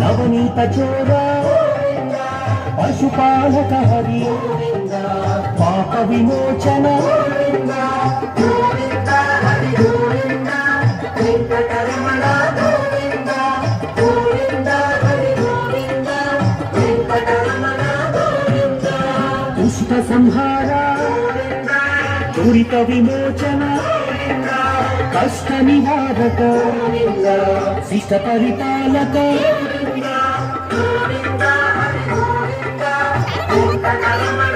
నవనీత చోర పశుపాలక హరి పాప విమోచన సంహార దురిత విమోచన కష్ట నివారక శిష్ట పరిపాలక వజ్రమకుటధర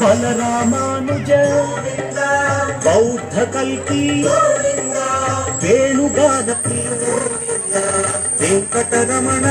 బలరామానుజ బౌద్ధ కల్కి వేణుగాన ప్రియ వెంకటరమణ